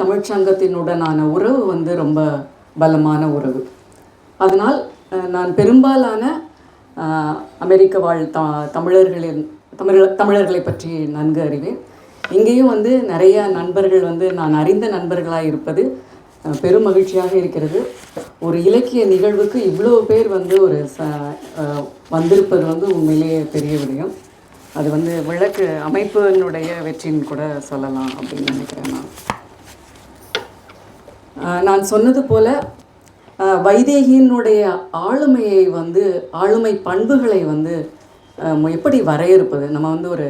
அமெரிக்க உறவு வந்து ரொம்ப பலமான உறவு. அதனால் நான் பெரும்பாலான அமெரிக்க வாழ் த தமிழர்களின் தமிழ தமிழர்களை பற்றி நன்கு அறிவேன். இங்கேயும் வந்து நிறைய நண்பர்கள் வந்து நான் அறிந்த நண்பர்களாக இருப்பது பெரும் மகிழ்ச்சியாக இருக்கிறது. ஒரு இலக்கிய நிகழ்வுக்கு இவ்வளோ பேர் வந்து ஒரு ச வந்திருப்பது வந்து உண்மையிலேயே பெரிய விடயம். அது வந்து விளக்கு அமைப்பினுடைய வெற்றின்னு கூட சொல்லலாம் அப்படின்னு நினைக்கிறேன் நான். நான் சொன்னது போல வைதேகியினுடைய ஆளுமையை வந்து ஆளுமை பண்புகளை வந்து எப்படி வரையறுப்பது? நம்ம வந்து ஒரு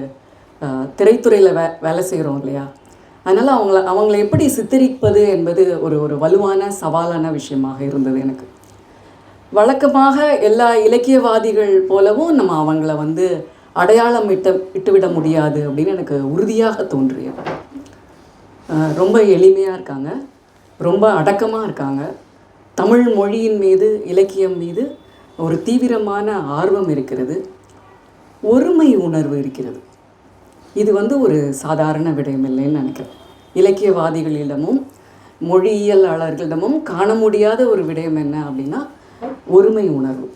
திரைத்துறையில் வே வேலை செய்கிறோம் இல்லையா? அதனால் அவங்கள அவங்கள எப்படி சித்தரிப்பது என்பது ஒரு ஒரு வலுவான சவாலான விஷயமாக இருந்தது எனக்கு. வழக்கமாக எல்லா இலக்கியவாதிகள் போலவும் நம்ம அவங்கள வந்து அடையாளம் இட்ட விட்டுவிட முடியாது அப்படின்னு எனக்கு உறுதியாக தோன்றியது. ரொம்ப எளிமையாக இருக்காங்க. ரொம்ப அடக்கமாக இருக்காங்க. தமிழ் மொழியின் மீது இலக்கியம் மீது ஒரு தீவிரமான ஆர்வம் இருக்கிறது. ஒருமை உணர்வு இருக்கிறது. இது வந்து ஒரு சாதாரண விடயம் இல்லைன்னு நினைக்கிறேன். இலக்கியவாதிகளிடமும் மொழியியலாளர்களிடமும் காண முடியாத ஒரு விடயம் என்ன அப்படின்னா ஒருமை உணர்வு.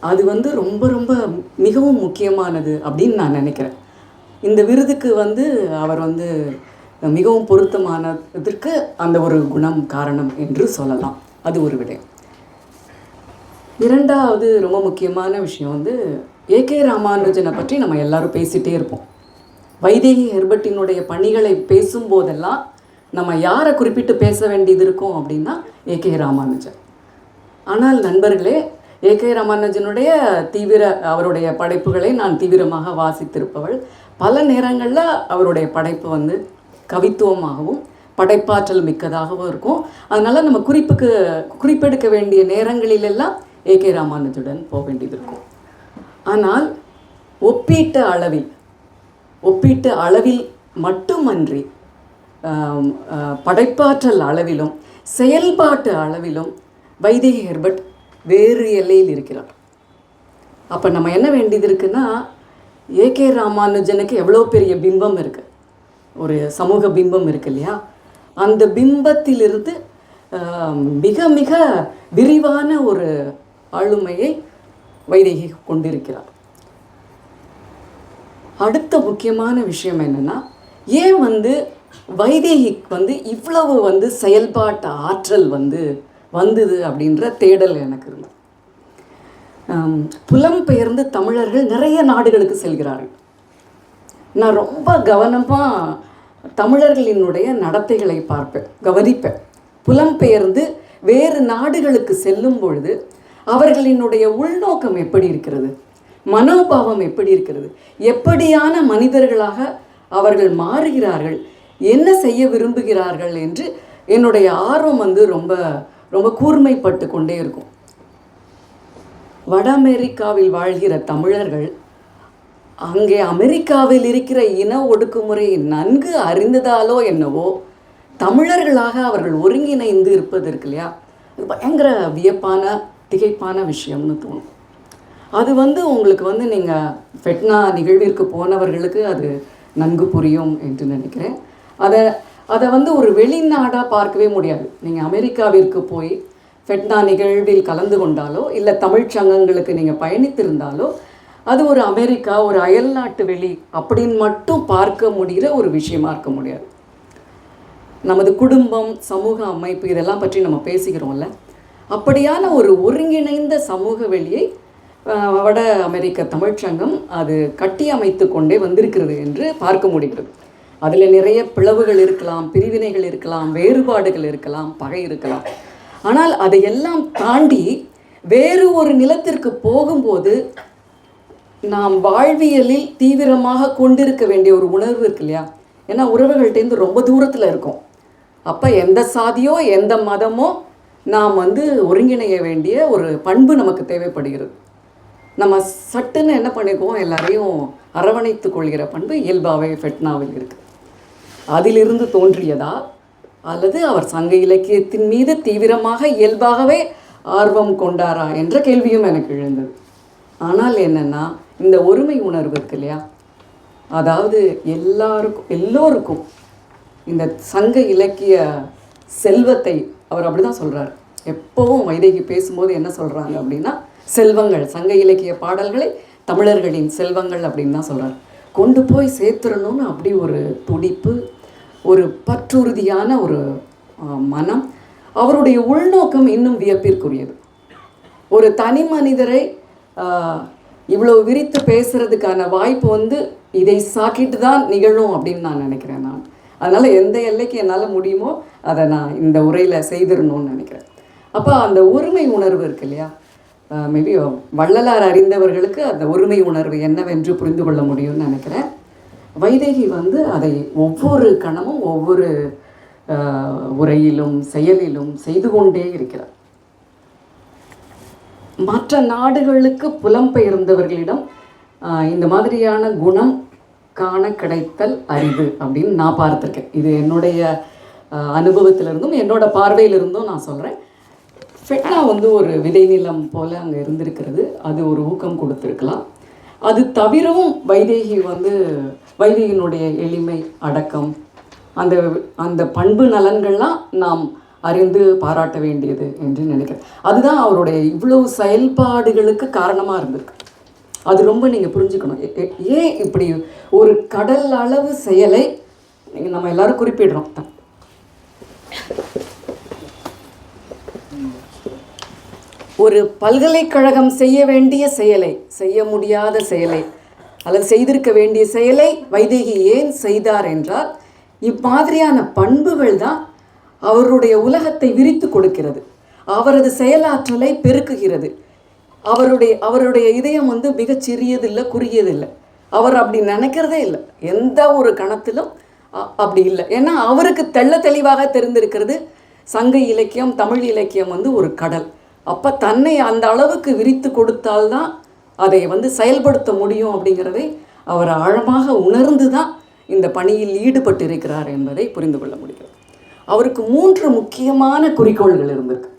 அது வந்து ரொம்ப ரொம்ப மிகவும் முக்கியமானது அப்படின்னு நான் நினைக்கிறேன். இந்த விருதுக்கு வந்து அவர் வந்து மிகவும் பொருத்தமானதற்கு அந்த ஒரு குணம் காரணம் என்று சொல்லலாம். அது ஒரு விடயம் இரண்டாவது ரொம்ப முக்கியமான விஷயம் வந்து ஏகே ராமானுஜனை பற்றி நம்ம எல்லாரும் பேசிகிட்டே இருப்போம். வைதேகி ஹெர்பர்ட்டினுடைய பணிகளை பேசும்போதெல்லாம் நம்ம யாரை குறிப்பிட்டு பேச வேண்டியது இருக்கும் அப்படின்னா ஏகே ராமானுஜன். ஆனால் நண்பர்களே ஏகே ராமானுஜனுடைய தீவிர அவருடைய படைப்புகளை நான் தீவிரமாக வாசித்திருப்பவள். பல நேரங்களில் அவருடைய படைப்பு வந்து கவித்துவமாகவும் படைப்பாற்றல் மிக்கதாகவும் இருக்கும். அதனால் நம்ம குறிப்புக்கு குறிப்பெடுக்க வேண்டிய நேரங்களிலெல்லாம் ஏ கே ராமானுஜுடன் போக வேண்டியது இருக்கும். ஆனால் ஒப்பீட்டு அளவில் ஒப்பீட்டு அளவில் மட்டுமன்றி படைப்பாற்றல் அளவிலும் செயல்பாட்டு அளவிலும் வைதேகி ஹெர்பர்ட் வேறு எல்லையில் இருக்கிறார். அப்போ நம்ம என்ன வேண்டியது இருக்குன்னா கே ராமானுஜனுக்கு எவ்வளோ பெரிய பிம்பம் இருக்குது ஒரு சமூக பிம்பம் இருக்கு இல்லையா? அந்த பிம்பத்திலிருந்து மிக மிக விரிவான ஒரு ஆளுமையை வைதேகி கொண்டிருக்கிறார். அடுத்த முக்கியமான விஷயம் என்னன்னா ஏன் வந்து வைதேகிக்கு வந்து இவ்வளவு வந்து செயல்பாட்டு ஆற்றல் வந்து வந்தது அப்படின்ற தேடல் எனக்கு இருந்தது. புலம்பெயர்ந்து தமிழர்கள் நிறைய நாடுகளுக்கு செல்கிறார்கள். நான் ரொம்ப கவனமாக தமிழர்களினுடைய நடத்தைகளை பார்ப்பேன் கவனிப்பேன். புலம்பெயர்ந்து வேறு நாடுகளுக்கு செல்லும் பொழுது அவர்களினுடைய உள்நோக்கம் எப்படி இருக்கிறது? மனோபாவம் எப்படி இருக்கிறது? எப்படியான மனிதர்களாக அவர்கள் மாறுகிறார்கள்? என்ன செய்ய விரும்புகிறார்கள் என்று என்னுடைய ஆர்வம் வந்து ரொம்ப ரொம்ப கூர்மைப்பட்டு கொண்டே இருக்கும். வட அமெரிக்காவில் வாழ்கிற தமிழர்கள் அங்கே அமெரிக்காவில் இருக்கிற இன ஒடுக்குமுறையை நன்கு அறிந்ததாலோ என்னவோ தமிழர்களாக அவர்கள் ஒருங்கிணைந்து இருப்பது இருக்கு இல்லையா பயங்கர வியப்பான திகைப்பான விஷயம்னு தோணும். அது வந்து உங்களுக்கு வந்து நீங்கள் ஃபெட்னா நிகழ்விற்கு போனவர்களுக்கு அது நன்கு புரியும் என்று நினைக்கிறேன். அதை அதை வந்து ஒரு வெளிநாடாக பார்க்கவே முடியாது. நீங்கள் அமெரிக்காவிற்கு போய் ஃபெட்னா நிகழ்வில் கலந்து கொண்டாலோ இல்லை தமிழ்ச் சங்கங்களுக்கு நீங்கள் பயணித்திருந்தாலோ அது ஒரு அமெரிக்கா ஒரு அயல்நாட்டு வெளி அப்படின்னு மட்டும் பார்க்க முடிகிற ஒரு விஷயமா இருக்க முடியாது. நமது குடும்பம் சமூக அமைப்பு இதெல்லாம் பற்றி நம்ம பேசுகிறோம்ல அப்படியான ஒரு ஒருங்கிணைந்த சமூக வெளியை வட அமெரிக்க தமிழ்ச்சங்கம் அது கட்டி அமைத்து கொண்டே வந்திருக்கிறது என்று பார்க்க முடிகிறது. அதில் நிறைய பிளவுகள் இருக்கலாம் பிரிவினைகள் இருக்கலாம் வேறுபாடுகள் இருக்கலாம் பகை இருக்கலாம். ஆனால் அதையெல்லாம் தாண்டி வேறு ஒரு நிலத்திற்கு போகும்போது நாம் வாழ்வியலில் தீவிரமாக கொண்டிருக்க வேண்டிய ஒரு உணர்வு இருக்கு இல்லையா? ஏன்னா உறவுகள்கிட்டேருந்து ரொம்ப தூரத்தில் இருக்கோம். அப்போ எந்த சாதியோ எந்த மதமோ நாம் வந்து ஒருங்கிணைய வேண்டிய ஒரு பண்பு நமக்கு தேவைப்படுகிறது. நம்ம சட்டுன்னு என்ன பண்ணிக்குவோம்? எல்லாரையும் அரவணைத்து கொள்கிற பண்பு இயல்பாகவே ஃபெட்னாவில் இருக்குது அதிலிருந்து தோன்றியதா? அல்லது அவர் சங்க இலக்கியத்தின் மீது தீவிரமாக இயல்பாகவே ஆர்வம் கொண்டாரா? என்ற கேள்வியும் எனக்கு எழுந்தது. ஆனால் என்னன்னா இந்த ஒருமை உணர்வு இருக்கு இல்லையா? அதாவது எல்லாருக்கும் எல்லோருக்கும் இந்த சங்க இலக்கிய செல்வத்தை அவர் அப்படி தான் சொல்கிறார் எப்போவும் வைதைக்கு பேசும்போது என்ன சொல்கிறாங்க அப்படின்னா செல்வங்கள் சங்க இலக்கிய பாடல்களை தமிழர்களின் செல்வங்கள் அப்படின்னு தான் சொல்கிறார் கொண்டு போய் சேர்த்துடணும்னு அப்படி ஒரு துடிப்பு ஒரு பற்றுறுதியான ஒரு மனம் அவருடைய உள்நோக்கம் இன்னும் வியப்பிற்குரியது. ஒரு தனி மனிதரை இவ்வளோ விரித்து பேசுகிறதுக்கான வாய்ப்பு வந்து இதை சாக்கிட்டு தான் நிகழும் அப்படின்னு நான் நினைக்கிறேன் நான். அதனால் எந்த எல்லைக்கு என்னால் முடியுமோ அதை நான் இந்த உரையில் செய்திடணும்னு நினைக்கிறேன். அப்போ அந்த ஒருமை உணர்வு இருக்கு இல்லையா? மேபி வள்ளலார் அறிந்தவர்களுக்கு அந்த ஒருமை உணர்வு என்னவென்று புரிந்து கொள்ள முடியும்னு நினைக்கிறேன். வைதேகி வந்து அதை ஒவ்வொரு கணமும் ஒவ்வொரு உரையிலும் செயலிலும் செய்து கொண்டே இருக்கிறார். மற்ற நாடுகளுக்கு புலம்பெயர்ந்தவர்களிடம் இந்த மாதிரியான குணம் காண கிடைத்தல் அரிது அப்படின்னு நான் பார்த்துருக்கேன். இது என்னுடைய அனுபவத்திலிருந்தும் என்னோட பார்வையிலிருந்தும் நான் சொல்கிறேன் ஃபெட்னா வந்து ஒரு விதைநிலம் போல் அங்கே இருந்திருக்கிறது. அது ஒரு ஊக்கம் கொடுத்துருக்கலாம். அது தவிரவும் வைதேகி வந்து வைதேகியினுடைய எளிமை அடக்கம் அந்த அந்த பண்பு நலன்கள்லாம் நாம் அறிந்து பாராட்ட வேண்டியது என்று நினைக்கிறேன். அதுதான் அவருடைய இவ்வளவு செயல்பாடுகளுக்கு காரணமாக இருந்திருக்கு. அது ரொம்ப நீங்கள் புரிஞ்சுக்கணும். ஏன் இப்படி ஒரு கடல் அளவு செயலை நீங்கள் நம்ம எல்லாரும் குறிப்பிடுறோம்? ஒரு பல்கலைக்கழகம் செய்ய வேண்டிய செயலை செய்ய முடியாத செயலை அல்லது செய்திருக்க வேண்டிய செயலை வைதேகி ஏன் செய்தார் என்றால் இம்மாதிரியான பண்புகள் தான் அவருடைய உலகத்தை விரித்து கொடுக்கிறது. அவரது செயலாற்றலை பெருக்குகிறது. அவருடைய அவருடைய இதயம் வந்து மிகச் சிறியதில்லை குறுகியதில்லை. அவர் அப்படி நினைக்கிறதே இல்லை. எந்த ஒரு கணத்திலும் அ- அப்படி இல்லை. ஏன்னா அவருக்கு தெள்ள தெளிவாக தெரிந்திருக்கிறது சங்க இலக்கியம் தமிழ் இலக்கியம் வந்து ஒரு கடல். அப்போ தன்னை அந்த அளவுக்கு விரித்து கொடுத்தால்தான் அதை வந்து செயல்படுத்த முடியும் அப்படிங்கிறதை அவர் ஆழமாக உணர்ந்து தான் இந்த பணியில் ஈடுபட்டிருக்கிறார் என்பதை புரிந்து கொள்ள முடியும். அவருக்கு மூன்று முக்கியமான குறிக்கோள்கள் இருந்திருக்கு.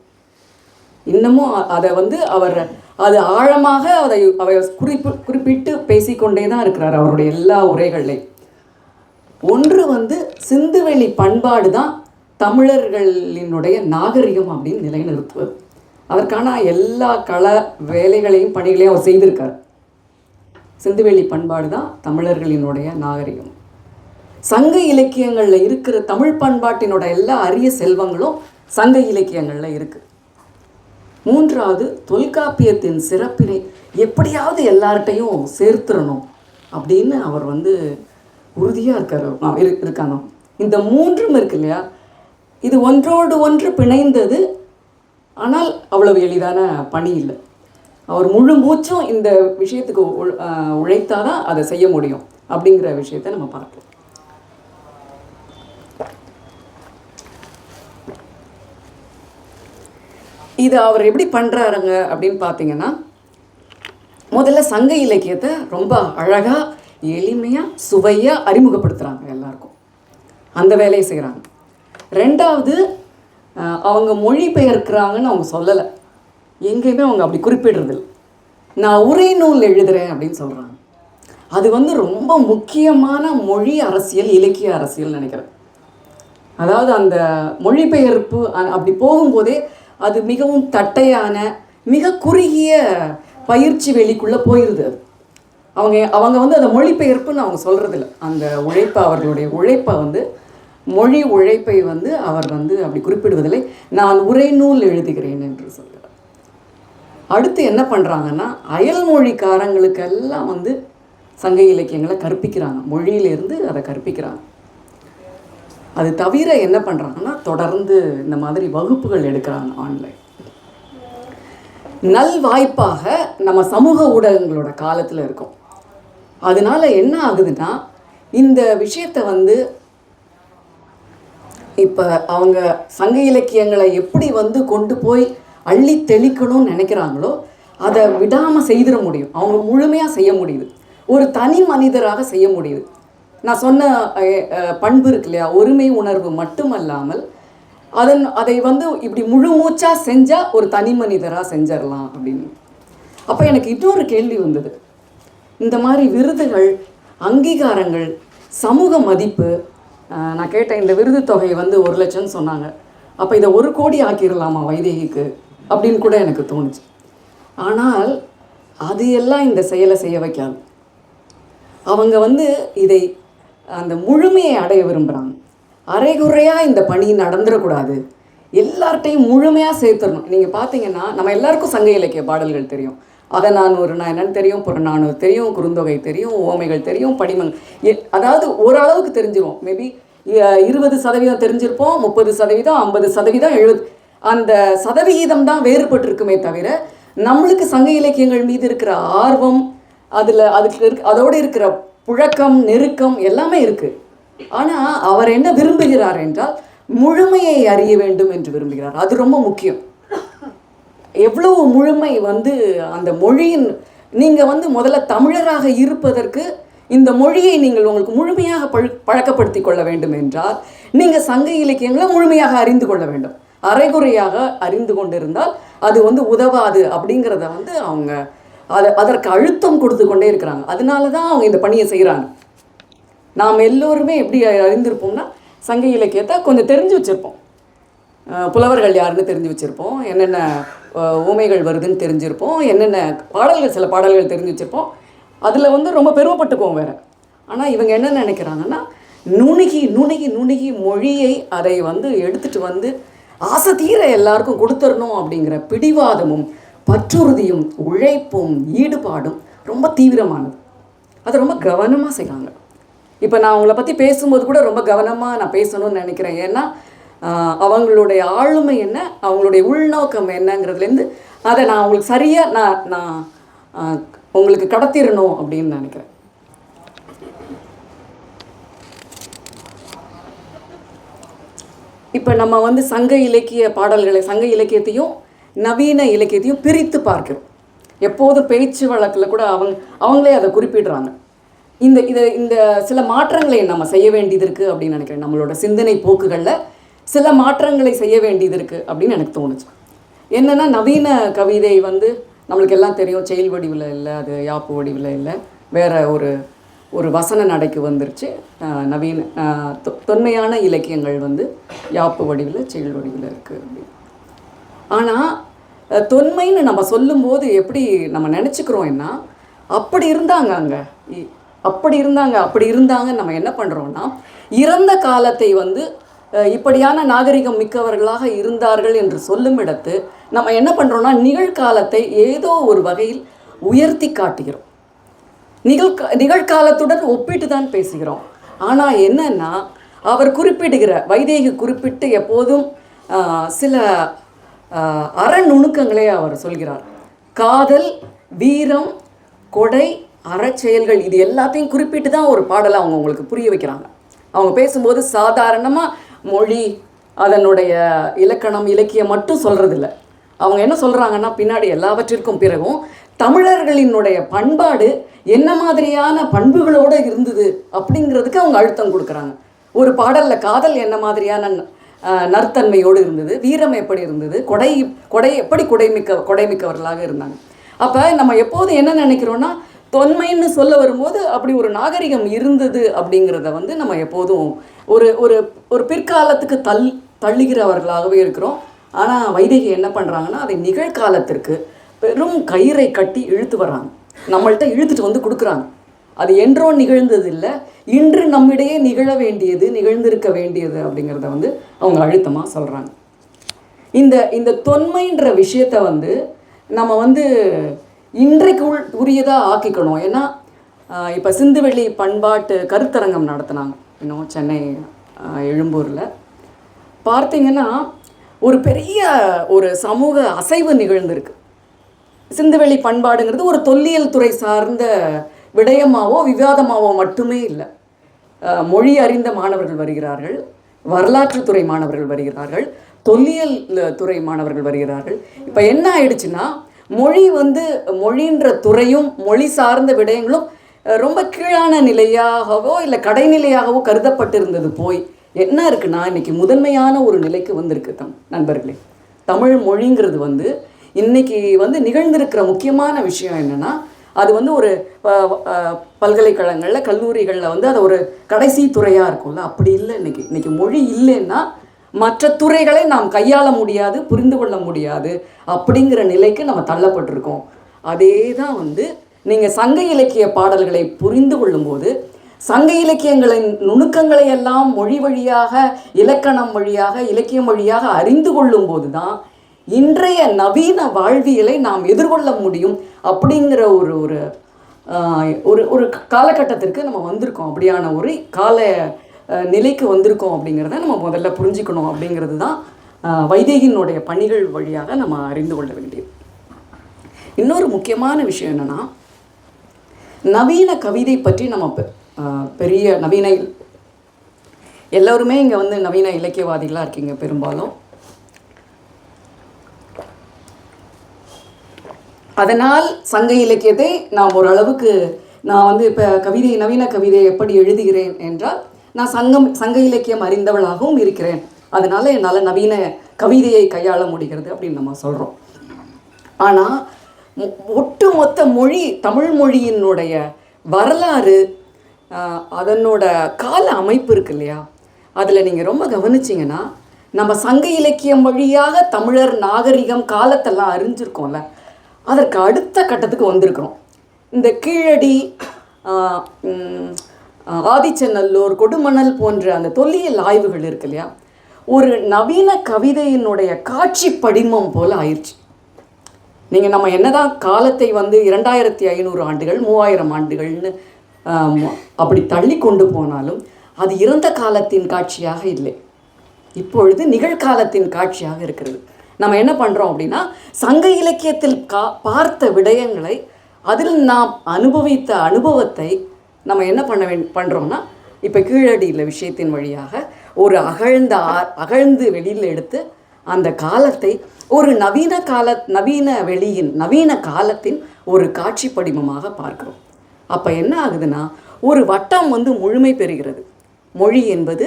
இன்னமும் அதை வந்து அவர் அது ஆழமாக அதை அவை குறிப்பு குறிப்பிட்டு பேசிக்கொண்டே தான் இருக்கிறார் அவருடைய எல்லா உரைகள்லையும். ஒன்று வந்து சிந்துவெளி பண்பாடு தான் தமிழர்களினுடைய நாகரிகம் அப்படின்னு நிலைநிறுத்துவது. அதற்கான எல்லா கள வேலைகளையும் பணிகளையும் அவர் செய்திருக்கார். சிந்துவெளி பண்பாடு தான் தமிழர்களினுடைய நாகரிகம். சங்க இலக்கியங்களில் இருக்கிற தமிழ் பண்பாட்டினோட எல்லா அரிய செல்வங்களும் சங்க இலக்கியங்களில் இருக்கு. மூன்றாவது தொல்காப்பியத்தின் சிறப்பினை எப்படியாவது எல்லார்ட்டையும் சேர்த்துடணும் அப்படின்னு அவர் வந்து உறுதியாக இருக்கார். இருக்காங்க. இந்த மூன்றும் இருக்கு இல்லையா? இது ஒன்றோடு ஒன்று பிணைந்தது ஆனால் அவ்வளவு எளிதான பணி இல்லை. அவர் முழு மூச்சும் இந்த விஷயத்துக்கு உழைத்தாதான் அதை செய்ய முடியும் அப்படிங்கிற விஷயத்தை நம்ம பார்க்கலாம். இது அவர் எப்படி பண்ணுறாருங்க அப்படின்னு பார்த்தீங்கன்னா முதல்ல சங்க இலக்கியத்தை ரொம்ப அழகாக எளிமையாக சுவையாக அறிமுகப்படுத்துகிறாங்க எல்லாருக்கும். அந்த வேலையை செய்கிறாங்க ரெண்டாவது அஹ், அவங்க மொழி பெயர்க்கிறாங்கன்னு அவங்க சொல்லலை. எங்கேயுமே அவங்க அப்படி குறிப்பிடுறதில்லை. நான் உரை நூல் எழுதுகிறேன் அப்படின்னு சொல்கிறாங்க அது வந்து ரொம்ப முக்கியமான மொழி அரசியல் இலக்கிய அரசியல் நினைக்கிறேன். அதாவது அந்த மொழிபெயர்ப்பு அப்படி போகும்போதே அது மிகவும் தட்டையான மிக குறுகிய பயிற்சி வெளிக்குள்ளே போயிடுது அவங்க அவங்க வந்து அந்த மொழிபெயர்ப்புன்னு அவங்க சொல்கிறதில்ல அந்த உழைப்பை அவர்களுடைய உழைப்பை வந்து மொழி உழைப்பை வந்து அவர் வந்து அப்படி குறிப்பிடுவதில்லை. நான் உரைநூல் எழுதுகிறேன் என்று சொல்கிறார் அடுத்து என்ன பண்ணுறாங்கன்னா அயல்மொழிக்காரங்களுக்கெல்லாம் வந்து சங்க இலக்கியங்களை கற்பிக்கிறாங்க. மொழியிலேருந்து அதை கற்பிக்கிறாங்க. அது தவிர என்ன பண்ணுறாங்கன்னா தொடர்ந்து இந்த மாதிரி வகுப்புகள் எடுக்கிறாங்க ஆன்லைன் நல் வாய்ப்பாக நம்ம சமூக ஊடகங்களோட காலத்தில் இருக்கோம். அதனால என்ன ஆகுதுன்னா இந்த விஷயத்தை வந்து இப்போ அவங்க சங்க இலக்கியங்களை எப்படி வந்து கொண்டு போய் அள்ளி தெளிக்கணும்னு நினைக்கிறாங்களோ அதை விடாமல் செய்திட முடியும். அவங்க முழுமையாக செய்ய முடியுது. ஒரு தனி மனிதராக செய்ய முடியுது. நான் சொன்ன பண்பு இருக்கு இல்லையா? ஒருமை உணர்வு மட்டுமல்லாமல் அதன் அதை வந்து இப்படி முழு மூச்சாக செஞ்சால் ஒரு தனி மனிதராக செஞ்சிடலாம் அப்படின்னு. அப்போ எனக்கு இன்னொரு கேள்வி வந்தது. இந்த மாதிரி விருதுகள் அங்கீகாரங்கள் சமூக மதிப்பு நான் கேட்டேன் இந்த விருது தொகை வந்து ஒரு லட்சம்னு சொன்னாங்க. அப்போ இதை ஒரு கோடி ஆக்கிடலாமா வைதேகிக்கு? அப்படின்னு கூட எனக்கு தோணுச்சு. ஆனால் அது எல்லாம் இந்த செயலை செய்ய வைக்காது. அவங்க வந்து இதை அந்த முழுமையை அடைய விரும்புகிறாங்க அரைகுறையாக இந்த பணி நடந்துடக்கூடாது எல்லார்ட்டையும் முழுமையாக சேர்த்துடணும் நீங்கள் பார்த்தீங்கன்னா நம்ம எல்லாருக்கும் சங்க இலக்கிய பாடல்கள் தெரியும். அதை நான் ஒரு நான் என்னன்னு தெரியும் புறநானூறு தெரியும் குறுந்தொகை தெரியும் ஓமைகள் தெரியும் படிமங்கள். அதாவது ஓரளவுக்கு தெரிஞ்சிருவோம் மேபி இருபது சதவீதம் தெரிஞ்சிருப்போம் முப்பது சதவீதம் ஐம்பது சதவீதம் எழுபது அந்த சதவிகிதம் தான் வேறுபட்டிருக்குமே தவிர நம்மளுக்கு சங்க இலக்கியங்கள் மீது இருக்கிற ஆர்வம் அதில் அதுக்கு அதோடு இருக்கிற புழக்கம் நெருக்கம் எல்லாமே இருக்குது ஆனால் அவர் என்ன விரும்புகிறார் என்றால் முழுமையை அறிய வேண்டும் என்று விரும்புகிறார். அது ரொம்ப முக்கியம். எவ்வளவு முழுமை வந்து அந்த மொழியின் நீங்கள் வந்து முதல்ல தமிழராக இருப்பதற்கு இந்த மொழியை நீங்கள் உங்களுக்கு முழுமையாக பழு பழக்கப்படுத்தி கொள்ள வேண்டும் என்றால் நீங்கள் சங்க இலக்கியங்களை முழுமையாக அறிந்து கொள்ள வேண்டும். அரைகுறையாக அறிந்து கொண்டிருந்தால் அது வந்து உதவாது அப்படிங்கிறத வந்து அவங்க அதை அதற்கு அழுத்தம் கொடுத்து கொண்டே இருக்கிறாங்க. அதனால தான் அவங்க இந்த பணியை செய்கிறாங்க நாம் எல்லோருமே எப்படி அறிந்திருப்போம்னா சங்க இலக்கியத்தை கொஞ்சம் தெரிஞ்சு வச்சுருப்போம். புலவர்கள் யாருன்னு தெரிஞ்சு வச்சுருப்போம். என்னென்ன ஊமைகள் வருதுன்னு தெரிஞ்சிருப்போம். என்னென்ன பாடல்கள் சில பாடல்கள் தெரிஞ்சு வச்சுருப்போம். அதில் வந்து ரொம்ப பெருமைப்பட்டுக்குவோம் வேறு. ஆனால் இவங்க என்ன நினைக்கிறாங்கன்னா நுணுகி நுணுகி நுணுகி மொழியை அதை வந்து எடுத்துகிட்டு வந்து ஆசை தீர எல்லாருக்கும் கொடுத்துடணும் அப்படிங்கிற பிடிவாதமும் பற்றுறுதியும் உழைப்பும் ஈடுபாடும் ரொம்ப தீவிரமானது. அதை ரொம்ப கவனமாக செய்கிறாங்க இப்போ நான் அவங்கள பற்றி பேசும்போது கூட ரொம்ப கவனமாக நான் பேசணும்னு நினைக்கிறேன். ஏன்னா அவங்களுடைய ஆளுமை என்ன அவங்களுடைய உள்நோக்கம் என்னங்கிறதுலேருந்து அதை நான் அவங்களுக்கு சரியாக நான் நான் உங்களுக்கு கடத்திடணும் அப்படின்னு நினைக்கிறேன். இப்போ நம்ம வந்து சங்க இலக்கிய பாடல்களை சங்க இலக்கியத்தையும் நவீன இலக்கியத்தையும் பிரித்து பார்க்கிறோம். எப்போதும் பேச்சு வழக்கில் கூட அவங்க அவங்களே அதை குறிப்பிடுறாங்க. இந்த இதை இந்த சில மாற்றங்களை நம்ம செய்ய வேண்டியது இருக்குது அப்படின்னு நினைக்கிறேன். நம்மளோட சிந்தனை போக்குகளில் சில மாற்றங்களை செய்ய வேண்டியது இருக்குது அப்படின்னு எனக்கு தோணுச்சு. என்னென்னா நவீன கவிதை வந்து நம்மளுக்கு எல்லாம் தெரியும். செயல் வடிவில் இல்லை அது யாப்பு வடிவில் இல்லை. வேறு ஒரு ஒரு வசன நடைக்கு வந்துருச்சு. நவீன தொ- தொன்மையான இலக்கியங்கள் வந்து யாப்பு வடிவில் செயல் வடிவில் இருக்குது அப்படின்னு. ஆனால் தொன்மைன்னு நம்ம சொல்லும்போது எப்படி நம்ம நினச்சிக்கிறோம் என்ன அப்படி இருந்தாங்க அங்கே. அப்படி இருந்தாங்க அப்படி இருந்தாங்க நம்ம என்ன பண்ணுறோன்னா இறந்த காலத்தை வந்து இப்படியான நாகரிகம் மிக்கவர்களாக இருந்தார்கள் என்று சொல்லும் இடத்து நம்ம என்ன பண்ணுறோம்னா நிகழ்காலத்தை ஏதோ ஒரு வகையில் உயர்த்தி காட்டுகிறோம். நிகழ்கா நிகழ்காலத்துடன் ஒப்பிட்டு தான் பேசுகிறோம். ஆனால் என்னன்னா அவர் குறிப்பிடுகிற வைதேகி குறிப்பிட்டு எப்போதும் சில அறநுணுக்கங்களே அவர் சொல்கிறார். காதல் வீரம் கொடை அறச்செயல்கள் இது எல்லாத்தையும் குறிப்பிட்டு தான் ஒரு பாடலை அவங்க உங்களுக்கு புரிய வைக்கிறாங்க. அவங்க பேசும்போது சாதாரணமாக மொழி அதனுடைய இலக்கணம் இலக்கியம் மட்டும் சொல்கிறதில்ல அவங்க என்ன சொல்கிறாங்கன்னா பின்னாடி எல்லாவற்றிற்கும் பிறகும் தமிழர்களினுடைய பண்பாடு என்ன மாதிரியான பண்புகளோடு இருந்தது அப்படிங்கிறதுக்கு அவங்க அழுத்தம் கொடுக்குறாங்க. ஒரு பாடலில் காதல் என்ன மாதிரியான நற்தன்மையோடு இருந்தது. வீரம் எப்படி இருந்தது? கொடை கொடை எப்படி கொடைமிக்க கொடைமிக்கவர்களாக இருந்தாங்க? அப்போ நம்ம எப்போது என்ன நினைக்கிறோன்னா தொன்மைன்னு சொல்ல வரும்போது அப்படி ஒரு நாகரிகம் இருந்தது அப்படிங்கிறத வந்து நம்ம எப்போதும் ஒரு ஒரு ஒரு பிற்காலத்துக்கு தள் தள்ளுகிறவர்களாகவே இருக்கிறோம். ஆனால் வைதிகை என்ன பண்ணுறாங்கன்னா அதை நிகழ்காலத்திற்கு பெரும் கயிறை கட்டி இழுத்து வர்றாங்க. நம்மள்கிட்ட இழுத்துட்டு வந்து கொடுக்குறாங்க. அது என்றோ நிகழ்ந்தது இல்லை இன்று நம்மிடையே நிகழ வேண்டியது நிகழ்ந்திருக்க வேண்டியது அப்படிங்கிறத வந்து அவங்க அழுத்தமாக சொல்கிறாங்க இந்த இந்த தொன்மைன்ற விஷயத்தை வந்து நம்ம வந்து இன்றைக்கு உள் உரியதாக ஆக்கிக்கணும். ஏன்னா இப்போ சிந்துவெளி பண்பாட்டு கருத்தரங்கம் நடத்தினாங்க. இன்னும் சென்னை எழும்பூரில். பார்த்தீங்கன்னா ஒரு பெரிய ஒரு சமூக அசைவு நிகழ்ந்திருக்கு. சிந்துவெளி பண்பாடுங்கிறது ஒரு தொல்லியல் துறை சார்ந்த விடயமாவோ விவாதமாவோ மட்டுமே இல்லை. மொழி அறிந்த மாணவர்கள் வருகிறார்கள் வரலாற்றுத்துறை மாணவர்கள் வருகிறார்கள் தொல்லியல் துறை மாணவர்கள் வருகிறார்கள். இப்போ என்ன ஆயிடுச்சுன்னா மொழி வந்து மொழின்ற துறையும் மொழி சார்ந்த விடயங்களும் ரொம்ப கீழான நிலையாகவோ இல்லை கடைநிலையாகவோ கருதப்பட்டிருந்தது போய் என்ன இருக்குன்னா இன்னைக்கு முதன்மையான ஒரு நிலைக்கு வந்திருக்கு தம் நண்பர்களே. தமிழ் மொழிங்கிறது வந்து இன்னைக்கு வந்து நிகழ்ந்திருக்கிற முக்கியமான விஷயம் என்னன்னா அது வந்து ஒரு பல்கலைக்கழகங்களில் கல்லூரிகளில் வந்து அது ஒரு கடைசி துறையாக இருக்கும்ல. அப்படி இல்லை இன்னைக்கு. இன்னைக்கு மொழி இல்லைன்னா மற்ற துறைகளை நாம் கையாள முடியாது புரிந்து கொள்ள முடியாது அப்படிங்கிற நிலைக்கு நம்ம தள்ளப்பட்டிருக்கோம். அதே தான் வந்து நீங்கள் சங்க இலக்கிய பாடல்களை புரிந்து கொள்ளும்போது சங்க இலக்கியங்களின் நுணுக்கங்களை எல்லாம் மொழி வழியாக இலக்கணம் வழியாக இலக்கியம் வழியாக அறிந்து கொள்ளும்போது தான் இன்றைய நவீன வாழ்வியலை நாம் எதிர்கொள்ள முடியும் அப்படிங்கிற ஒரு ஒரு ஒரு ஒரு காலகட்டத்திற்கு நம்ம வந்திருக்கோம். அப்படியான ஒரு கால நிலைக்கு வந்திருக்கோம் அப்படிங்கிறத நம்ம முதல்ல புரிஞ்சுக்கணும் அப்படிங்கிறது தான் வைதேகினுடைய பணிகள் வழியாக நம்ம அறிந்து கொள்ள வேண்டியது. இன்னொரு முக்கியமான விஷயம் என்னன்னா நவீன கவிதை பற்றி நம்ம பெ- பெரிய நவீன எல்லோருமே இங்கே வந்து நவீன இலக்கியவாதிகளாக இருக்கீங்க பெரும்பாலும். அதனால் சங்க இலக்கியத்தை நான் ஓரளவுக்கு நான் வந்து இப்போ கவிதை நவீன கவிதையை எப்படி எழுதுகிறேன் என்றால் நான் சங்கம் சங்க இலக்கியம் அறிந்தவளாகவும் இருக்கிறேன். அதனால் என்னால் நவீன கவிதையை கையாள முடிகிறது அப்படின்னு நம்ம சொல்கிறோம் ஆனால் ஒட்டுமொத்த மொழி தமிழ் மொழியினுடைய வரலாறு அதனோட கால அமைப்பு இருக்கு இல்லையா? அதில் நீங்கள் ரொம்ப கவனிச்சிங்கன்னா நம்ம சங்க இலக்கியம் வழியாக தமிழர் நாகரிகம் காலத்தெல்லாம் அறிஞ்சிருக்கோம்ல. அதற்கு அடுத்த கட்டத்துக்கு வந்திருக்கிறோம். இந்த கீழடி ஆதிச்சநல்லூர் கொடுமணல் போன்ற அந்த தொல்லியல் ஆய்வுகள் இருக்கு இல்லையா? ஒரு நவீன கவிதையினுடைய காட்சி படிமம் போல் ஆயிடுச்சு நீங்கள் நம்ம என்னதான் காலத்தை வந்து இரண்டாயிரத்தி ஐநூறு ஆண்டுகள் மூவாயிரம் ஆண்டுகள்னு அப்படி தள்ளி கொண்டு போனாலும் அது இறந்த காலத்தின் காட்சியாக இல்லை. இப்பொழுது நிகழ்காலத்தின் காட்சியாக இருக்கிறது. நம்ம என்ன பண்ணுறோம் அப்படின்னா சங்க இலக்கியத்தில் கா பார்த்த விடயங்களை அதில் நாம் அனுபவித்த அனுபவத்தை நம்ம என்ன பண்ண வே பண்ணுறோம்னா இப்போ கீழடியில் விஷயத்தின் வழியாக ஒரு அகழ்ந்த ஆ- அகழ்ந்து வெளியில் எடுத்து அந்த காலத்தை ஒரு நவீன கால நவீன வெளியின் நவீன காலத்தின் ஒரு காட்சி படிமமாக பார்க்கிறோம். அப்போ என்ன ஆகுதுன்னா ஒரு வட்டம் வந்து முழுமை பெறுகிறது. மொழி என்பது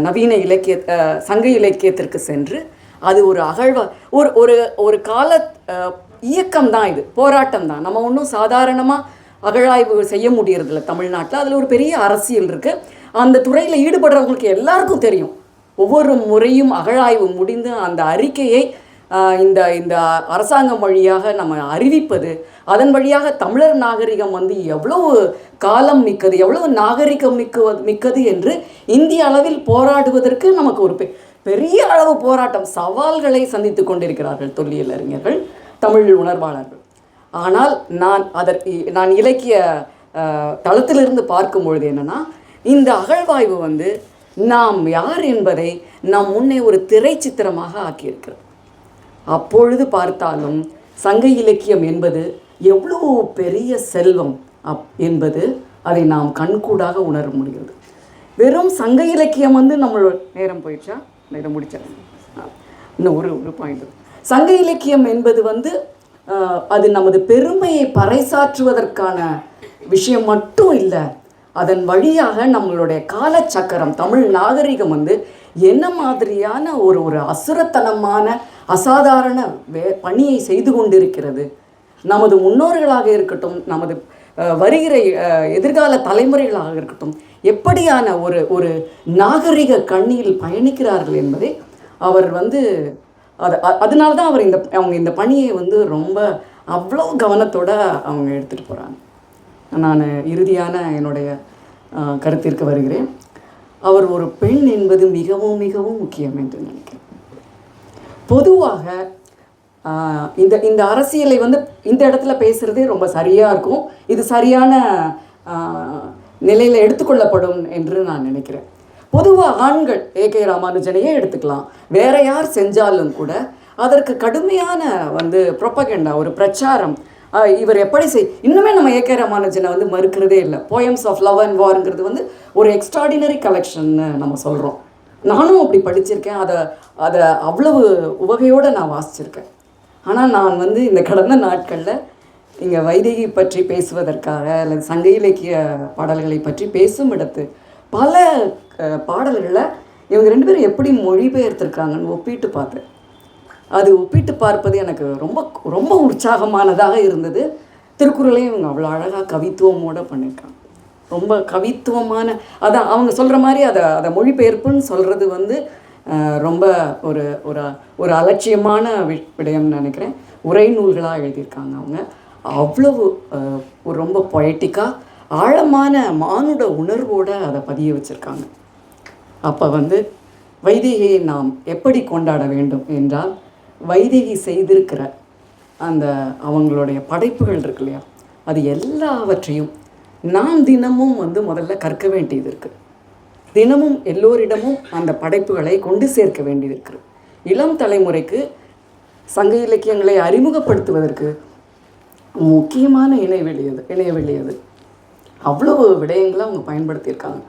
நவீன இலக்கிய சங்க இலக்கியத்திற்கு சென்று அது ஒரு அகழ்வ. ஒரு ஒரு ஒரு கால இயக்கம் தான் இது. போராட்டம் தான் நம்ம ஒன்றும் சாதாரணமாக அகழாய்வு செய்ய முடியறதில்ல தமிழ்நாட்டில். அதில் ஒரு பெரிய அரசியல் இருக்குது அந்த துறையில் ஈடுபடுறவங்களுக்கு எல்லாருக்கும் தெரியும். ஒவ்வொரு முறையும் அகழாய்வு முடிந்து அந்த அறிக்கையை இந்த இந்த அரசாங்கம் வழியாக நம்ம அறிவிப்பது அதன் வழியாக தமிழர் நாகரிகம் வந்து எவ்வளவு காலம் மிக்கது எவ்வளவு நாகரிகம் மிக்க மிக்கது என்று இந்திய அளவில் போராடுவதற்கு நமக்கு ஒரு பெ- பெரிய அளவு போராட்டம் சவால்களை சந்தித்து கொண்டிருக்கிறார்கள் தொல்லியல் அறிஞர்கள் தமிழ் உணர்வாளர்கள். ஆனால் நான் அதற்கு நான் இலக்கிய தளத்திலிருந்து பார்க்கும் பொழுது என்னென்னா இந்த அகழ்வாய்வு வந்து நாம் யார் என்பதை நாம் முன்னே ஒரு திரைச்சித்திரமாக ஆக்கியிருக்கிறோம் அப்பொழுது பார்த்தாலும் சங்க இலக்கியம் என்பது எவ்வளோ பெரிய செல்வம் அப் என்பது அதை நாம் கண்கூடாக உணர முடிகிறது. வெறும் சங்க இலக்கியம் வந்து நம்மளோட நேரம் போயிடுச்சா? நேரம் முடிச்சா இன்னும் ஒரு ஒரு பாயிண்ட் சங்க இலக்கியம் என்பது வந்து அது நமது பெருமையை பறைசாற்றுவதற்கான விஷயம் மட்டும் இல்லை அதன் வழியாக நம்மளுடைய காலச்சக்கரம் தமிழ் நாகரிகம் வந்து என்ன மாதிரியான ஒரு ஒரு அசுரத்தனமான அசாதாரண வே பணியை செய்து கொண்டிருக்கிறது. நமது முன்னோர்களாக இருக்கட்டும் நமது வருகிற எதிர்கால தலைமுறைகளாக இருக்கட்டும் எப்படியான ஒரு ஒரு நாகரிக கண்ணியில் பயணிக்கிறார்கள் என்பதை அவர் வந்து அது அதனால தான் அவர் இந்த அவங்க இந்த பணியை வந்து ரொம்ப அவ்வளோ கவனத்தோட அவங்க எடுத்துகிட்டு போகிறாங்க நான் இறுதியான என்னுடைய கருத்திற்கு வருகிறேன். அவர் ஒரு பெண் என்பது மிகவும் மிகவும் முக்கியம் என்று நினைக்கிறேன். பொதுவாக இந்த இந்த அரசியலை வந்து இந்த இடத்துல பேசுகிறதே ரொம்ப சரியாக இருக்கும். இது சரியான நிலையில் எடுத்துக்கொள்ளப்படும் என்று நான் நினைக்கிறேன். பொதுவாக ஆண்கள் ஏகே ராமானுஜனையே எடுத்துக்கலாம். வேற யார் செஞ்சாலும் கூட அதற்கு கடுமையான வந்து ப்ரொப்பகண்டா ஒரு பிரச்சாரம். இவர் எப்படி செய் இன்னுமே நம்ம ஏகே ராமானுஜனை வந்து மறுக்கிறதே இல்லை. போயம்ஸ் ஆஃப் லவ் அண்ட் வார்ங்கிறது வந்து ஒரு எக்ஸ்ட்ராடினரி கலெக்ஷன்னு நம்ம சொல்கிறோம் நானும் அப்படி படிச்சிருக்கேன். அதை அதை அவ்வளவு உவகையோடு நான் வாசிச்சிருக்கேன். ஆனால் நான் வந்து இந்த கடந்த நாட்களில் இங்கே வைதேகி பற்றி பேசுவதற்காக அல்லது சங்க இலக்கிய பாடல்களை பற்றி பேசும் இடத்து பல பாடல்களை இவங்க ரெண்டு பேரும் எப்படி மொழிபெயர்த்திருக்காங்கன்னு ஒப்பிட்டு பார்த்தேன். அது ஒப்பிட்டு பார்ப்பது எனக்கு ரொம்ப ரொம்ப உற்சாகமானதாக இருந்தது. திருக்குறளையும் இவங்க அவ்வளோ அழகாக கவித்துவமோடு பண்ணியிருக்காங்க. ரொம்ப கவித்துவமான அதான் அவங்க சொல்கிற மாதிரி அதை அதை மொழிபெயர்ப்புன்னு சொல்கிறது வந்து ரொம்ப ஒரு ஒரு ஒரு அலட்சியமான வி விடயம்னு நினைக்கிறேன். உரை நூல்களாக எழுதியிருக்காங்க அவங்க. அவ்வளவு ஒரு ரொம்ப பொயட்டிக்காக ஆழமான மானுட உணர்வோடு அதை பதிய வச்சுருக்காங்க. அப்போ வந்து வைதேகியை நாம் எப்படி கொண்டாட வேண்டும் என்றால் வைதேகி செய்திருக்கிற அந்த அவங்களுடைய படைப்புகள் இருக்கு இல்லையா? அது எல்லாவற்றையும் நாம் தினமும் வந்து முதல்ல கற்க வேண்டியது இருக்குது தினமும் எல்லோரிடமும் அந்த படைப்புகளை கொண்டு சேர்க்க வேண்டியிருக்கிறது. இளம் தலைமுறைக்கு சங்க இலக்கியங்களை அறிமுகப்படுத்துவதற்கு முக்கியமான இணைவெளி அது இணையவெளி அது அவ்வளவு விடயங்களை அவங்க பயன்படுத்தியிருக்காங்க.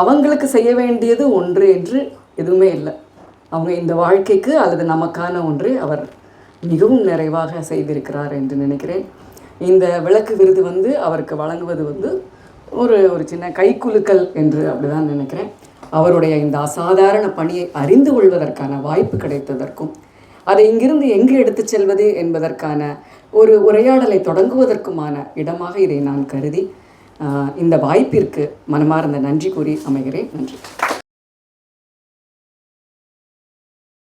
அவங்களுக்கு செய்ய வேண்டியது ஒன்று என்று எதுவுமே இல்லை. அவங்க இந்த வாழ்க்கைக்கு அல்லது நமக்கான ஒன்று அவர் மிகவும் நிறைவாக செய்திருக்கிறார் என்று நினைக்கிறேன். இந்த விளக்கு விருது வந்து அவருக்கு வழங்குவது வந்து ஒரு ஒரு சின்ன கைக்குலுக்கல் என்று அப்படிதான் நினைக்கிறேன். அவருடைய இந்த அசாதாரண பணியை அறிந்து கொள்வதற்கான வாய்ப்பு கிடைத்ததற்கும் அதை இங்கிருந்து எங்கு எடுத்துச் செல்வது என்பதற்கான ஒரு உரையாடலை தொடங்குவதற்குமான இடமாக இதை நான் கருதி இந்த வாய்ப்பிற்கு மனமார்ந்த நன்றி கூறி அமைகிறேன். நன்றி.